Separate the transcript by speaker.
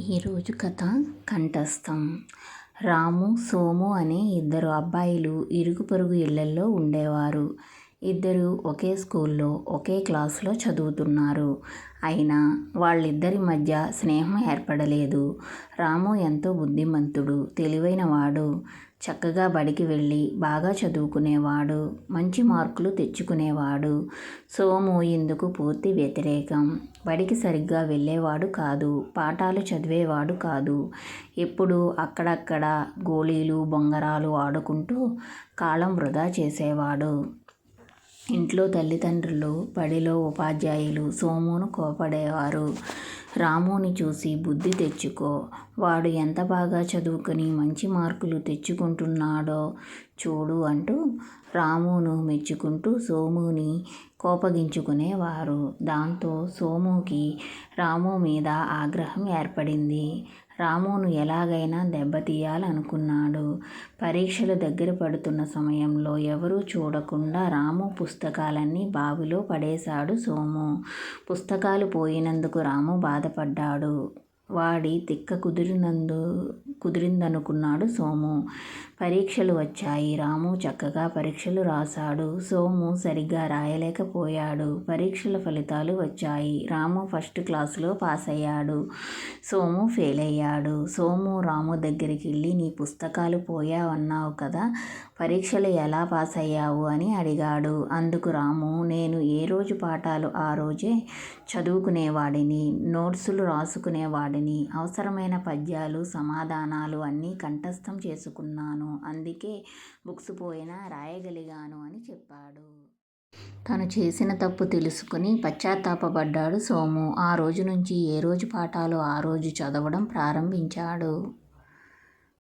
Speaker 1: ఈరోజు కథ కంఠస్థం. రాము సోము అనే ఇద్దరు అబ్బాయిలు ఇరుగు పొరుగు ఇళ్ళల్లో ఉండేవారు. ఇద్దరు ఒకే స్కూల్లో ఒకే క్లాసులో చదువుతున్నారు. అయినా వాళ్ళిద్దరి మధ్య స్నేహం ఏర్పడలేదు. రాము ఎంతో బుద్ధిమంతుడు తెలివైనవాడు. చక్కగా బడికి వెళ్ళి బాగా చదువుకునేవాడు మంచి మార్కులు తెచ్చుకునేవాడు. సోము ఇందుకు పూర్తి వ్యతిరేకం. బడికి సరిగ్గా వెళ్ళేవాడు కాదు పాఠాలు చదివేవాడు కాదు. ఎప్పుడు అక్కడక్కడ గోళీలు బొంగరాలు ఆడుకుంటూ కాలం వృధా చేసేవాడు. ఇంట్లో తల్లిదండ్రులు బడిలో ఉపాధ్యాయులు సోమును కోపడేవారు. రాముని చూసి బుద్ధి తెచ్చుకో. వాడు ఎంత బాగా చదువుకుని మంచి మార్కులు తెచ్చుకుంటున్నాడో చూడు అంటూ రామును మెచ్చుకుంటూ సోముని కోపగించుకునేవారు. దాంతో సోముకి రాము మీద ఆగ్రహం ఏర్పడింది. రామును ఎలాగైనా దెబ్బతీయాలనుకున్నాడు. పరీక్షలు దగ్గర పడుతున్న సమయంలో ఎవరూ చూడకుండా రాము పుస్తకాలన్నీ బావిలో పడేశాడు సోము. పుస్తకాలు పోయినందుకు రాము బాధపడ్డాడు. వాడి తిక్క కుదిరినందు కుదిరిందనుకున్నాడు సోము. పరీక్షలు వచ్చాయి. రాము చక్కగా పరీక్షలు రాశాడు. సోము సరిగ్గా రాయలేకపోయాడు. పరీక్షల ఫలితాలు వచ్చాయి. రాము ఫస్ట్ క్లాసులో పాస్ అయ్యాడు సోము ఫెయిల్ అయ్యాడు సోము రాము దగ్గరికి వెళ్ళి నీ పుస్తకాలు పోయావన్నావు కదా పరీక్షలు ఎలా పాస్ అయ్యావు అని అడిగాడు. అందుకు రాము నేను ఏ రోజు పాఠాలు ఆ రోజే చదువుకునేవాడిని. నోట్సులు రాసుకునేవాడిని. అవసరమైన పద్యాలు సమాధానాలు అన్నీ కంఠస్థం చేసుకున్నాను. అందుకే బుక్స్ పోయినా రాయగలిగాను అని చెప్పాడు. తను చేసిన తప్పు తెలుసుకుని పశ్చాత్తాపపడ్డాడు సోము. ఆ రోజు నుంచి ఏ రోజు పాఠాలు ఆ రోజు చదవడం ప్రారంభించాడు.